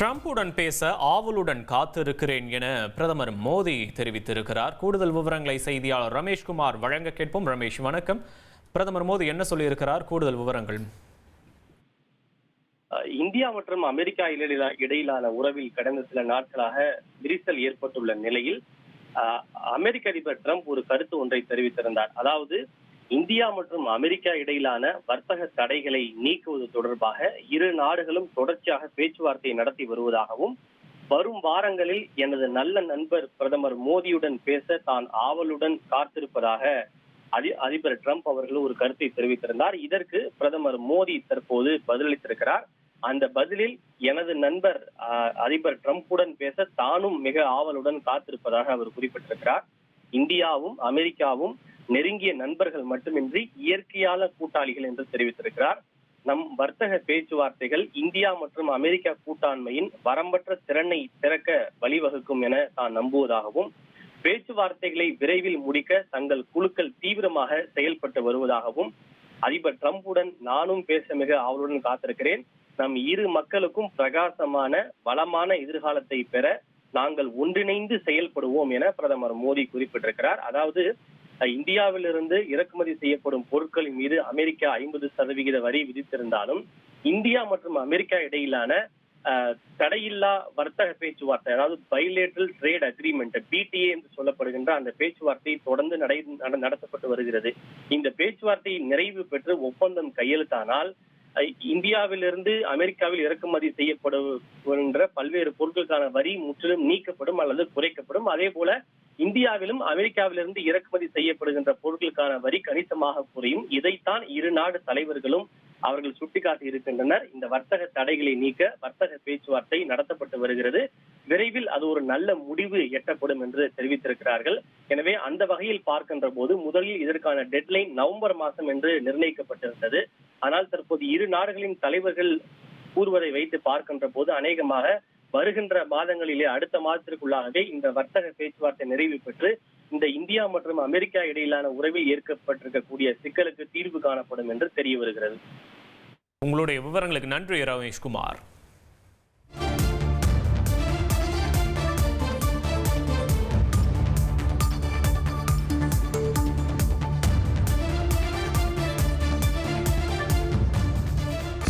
ட்ரம்புடன் பேச ஆவலுடன் காத்திருக்கிறேன் என பிரதமர் மோடி தெரிவித்திருக்கிறார். கூடுதல் விவரங்களை செய்தியாளர் ரமேஷ்குமார் வழங்க கேட்போம். ரமேஷ் வணக்கம். பிரதமர் மோடி என்ன சொல்லியிருக்கிறார்? கூடுதல் விவரங்கள். இந்தியா மற்றும் அமெரிக்கா இடையிலான உறவில் கடந்த சில நாட்களாக விரிசல் ஏற்பட்டுள்ள நிலையில் அமெரிக்க அதிபர் ட்ரம்ப் ஒரு கருத்து ஒன்றை தெரிவித்திருந்தார். அதாவது இந்தியா மற்றும் அமெரிக்கா இடையிலான வர்த்தக தடைகளை நீக்குவது தொடர்பாக இரு நாடுகளும் தொடர்ச்சியாக பேச்சுவார்த்தை நடத்தி வருவதாகவும் வரும் வாரங்களில் எனது நல்ல நண்பர் பிரதமர் மோடியுடன் பேச தான் ஆவலுடன் காத்திருப்பதாக அதி அதிபர் ட்ரம்ப் அவர்கள் ஒரு கருத்தை தெரிவித்திருந்தார். இதற்கு பிரதமர் மோடி தற்போது பதிலளித்திருக்கிறார். அந்த பதிலில் எனது நண்பர் அதிபர் ட்ரம்புடன் பேச தானும் மிக ஆவலுடன் காத்திருப்பதாக அவர் குறிப்பிட்டிருக்கிறார். இந்தியாவும் அமெரிக்காவும் நெருங்கிய நண்பர்கள் மட்டுமின்றி இயற்கையான கூட்டாளிகள் என்று தெரிவித்திருக்கிறார். நம் வர்த்தக பேச்சுவார்த்தைகள் இந்தியா மற்றும் அமெரிக்கா கூட்டாண்மையின் வரம்பற்ற திறனை திறக்க வழிவகுக்கும் என தான் நம்புவதாகவும் பேச்சுவார்த்தைகளை விரைவில் முடிக்க தங்கள் குழுக்கள் தீவிரமாக செயல்பட்டு வருவதாகவும் அதிபர் டிரம்புடன் நானும் பேச மிக ஆவலுடன் காத்திருக்கிறேன். நம் இரு மக்களுக்கும் பிரகாசமான வளமான எதிர்காலத்தை பெற நாங்கள் ஒன்றிணைந்து செயல்படுவோம் என பிரதமர் மோடி குறிப்பிட்டிருக்கிறார். அதாவது இந்தியாவிலிருந்து இறக்குமதி செய்யப்படும் பொருட்களின் மீது அமெரிக்கா ஐம்பது சதவிகித வரி விதித்திருந்தாலும் இந்தியா மற்றும் அமெரிக்கா இடையிலான அஹ், தடையில்லா வர்த்தக பேச்சுவார்த்தை அதாவது பைலேட்ரல் ட்ரேட் அக்ரிமெண்ட் பிடிஏ என்று சொல்லப்படுகின்ற அந்த பேச்சுவார்த்தை தொடர்ந்து நடை நடத்தப்பட்டு வருகிறது. இந்த பேச்சுவார்த்தை நிறைவு பெற்று ஒப்பந்தம் கையெழுத்தானால் இந்தியாவிலிருந்து அமெரிக்காவில் இறக்குமதி செய்யப்படுகின்ற பல்வேறு பொருட்களுக்கான வரி முற்றிலும் நீக்கப்படும் அல்லது குறைக்கப்படும். அதே போல இந்தியாவிலும் அமெரிக்காவிலிருந்து இறக்குமதி செய்யப்படுகின்ற பொருட்களுக்கான வரி கணிசமாக குறையும். இதைத்தான் இரு நாடு தலைவர்களும் அவர்கள் சுட்டிக்காட்டி இருக்கின்றனர். இந்த வர்த்தக தடைகளை நீக்க வர்த்தக பேச்சுவார்த்தை நடத்தப்பட்டு வருகிறது. விரைவில் அது ஒரு நல்ல முடிவு எட்டப்படும் என்று தெரிவித்திருக்கிறார்கள். எனவே அந்த வகையில் பார்க்கின்ற போது முதலில் இதற்கான டெட்லைன் நவம்பர் மாதம் என்று நிர்ணயிக்கப்பட்டிருந்தது. ஆனால் தற்போது இரு நாடுகளின் தலைவர்கள் கூறுவதை வைத்து பார்க்கின்ற போது அநேகமாக வருகின்ற மாதங்களிலே அடுத்த மாதத்திற்குள்ளாகவே இந்த வர்த்தக பேச்சுவார்த்தை நிறைவு பெற்று இந்த இந்தியா மற்றும் அமெரிக்கா இடையிலான உறவில் ஏற்கப்பட்டிருக்கக்கூடிய சிக்கலுக்கு தீர்வு காணப்படும் என்று தெரிய வருகிறது உங்களுடைய விவரங்களுக்கு நன்றி ரமேஷ்குமார்